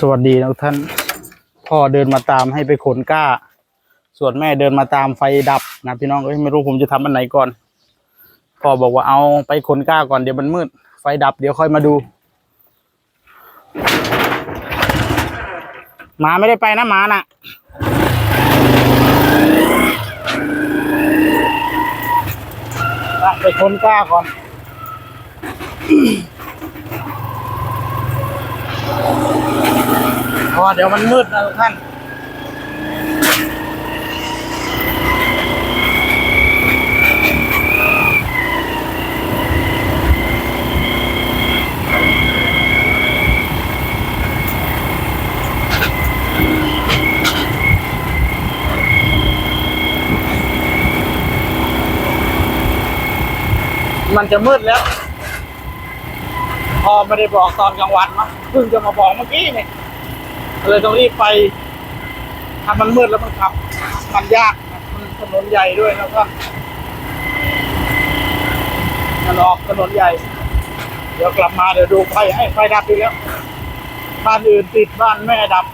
สวัสดีนะท่าน พ่อเดินมาตามให้ไปขนก้า ส่วนแม่เดินมาตามไฟดับนะพี่น้องเอ้ยไม่รู้ผมจะทำอันไหนก่อน พ่อบอกว่าเอาไปขนก้าก่อนเดี๋ยวมันมืด ไฟดับเดี๋ยวค่อยมาดูหมาไม่ได้ไปนะหมาน่ะ ไปขนกล้าก่อน เพราะเดี๋ยวมันมืดนะทุกท่านมันจะมืดแล้ว พอไม่ได้บอกตอนกลางวันเนาะเพิ่งจะมาบอกเมื่อกี้เนี่ย เลยต้องรีบไปถ้ามันมืดแล้วมันขับ มันยากมันถนนใหญ่ด้วยแล้วก็มันออกถนนใหญ่ เดี๋ยวกลับมาเดี๋ยวดูไฟให้ไฟดับอีกแล้ว บ้านอื่นติดบ้านแม่ดับ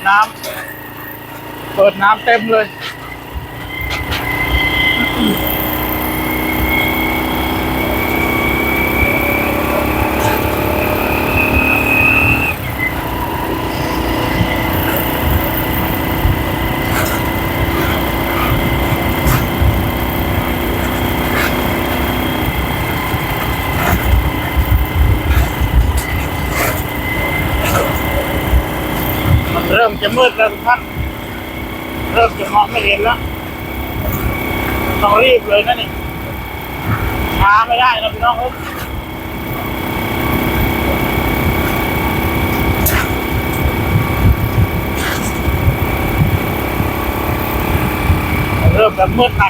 ดน้ำเปิดน้ำเต็มเลย จะมืดแล้วทุกท่านเริ่มจะมองไม่เห็นแล้วต้องรีบเลยนะนี่ช้าไม่ได้นะพี่น้องครับเริ่มจะมืดหนัก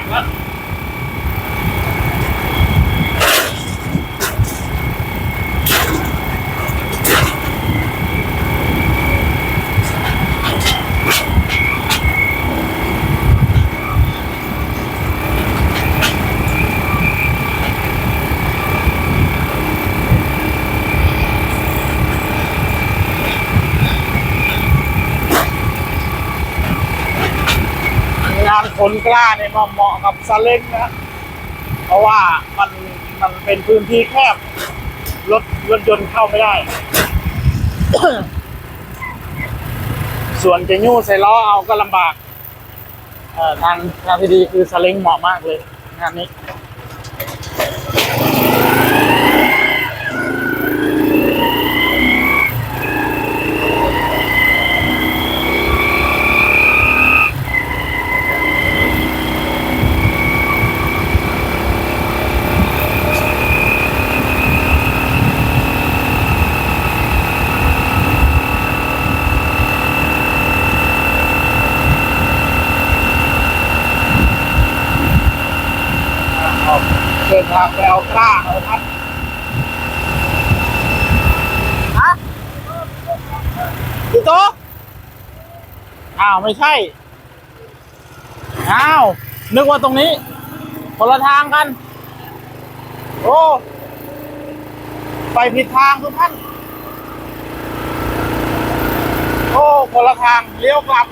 คนกล้าเนี่ยเหมาะกับซาเล้งนะเพราะว่ามันมันเป็นพื้นที่แคบรถรถยนต์เข้าไม่ได้ ส่วนจะยู่ใส่ล้อเอาก็ลำบากทางทางที่ดีคือซาเล้งเหมาะมากเลยงานนี้ นทางไปเอากล้าเอาครับฮะอยู่โตอ้าวไม่ใช่ อ้าว นึกว่าตรงนี้ คนละทางกัน โอ้ ไปผิดทางทุกท่าน โอ้คนละทางเลี้ยวกลับ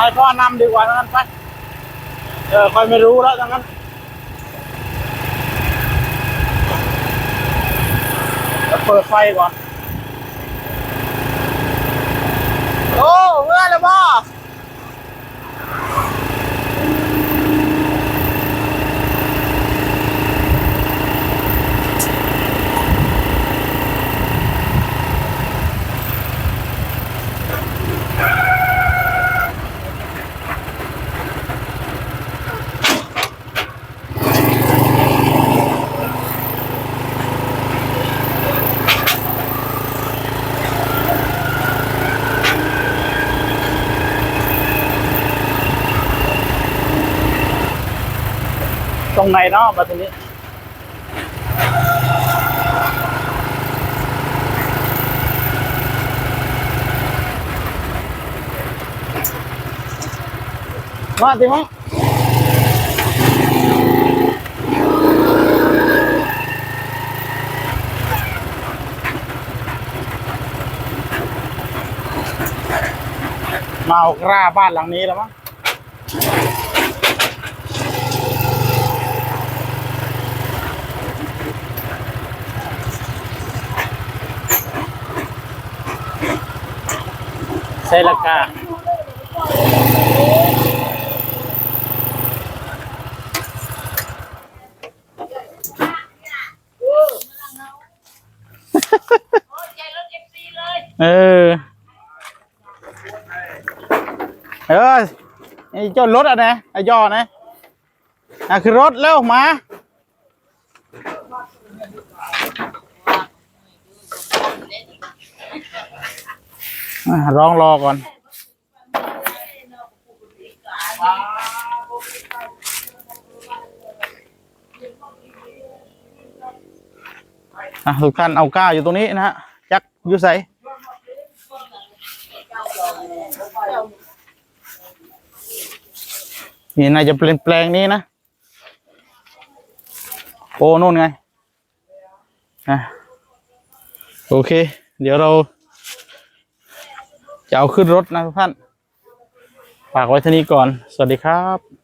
ให้พ่อนำดีกว่านั้นไป เออคอยไม่รู้แล้วดังนั้นเปิดไฟก่อน โอ้เมื่อแล้วบ่ ตรงไงเนาะมาทีนี้มาดิมั้งมาเอากล้าบ้านหลังนี้แล้วมั้ง ใช่ละกาเออเออไอ้เจ้ารถอะนะไอ้ย่อนะอะคือรถเร็วมา ร้องรอก่อน อะทุกท่านเอาก้าอยู่ตรงนี้นะฮะยักษ์อยู่ใสนี่น่าจะเป็นแปลงนี้นะ โอ้นู่นไง อะ โอเค เดี๋ยวเรา จะเอาขึ้นรถนะทุกท่าน ฝากไว้เท่านี้ก่อน สวัสดีครับ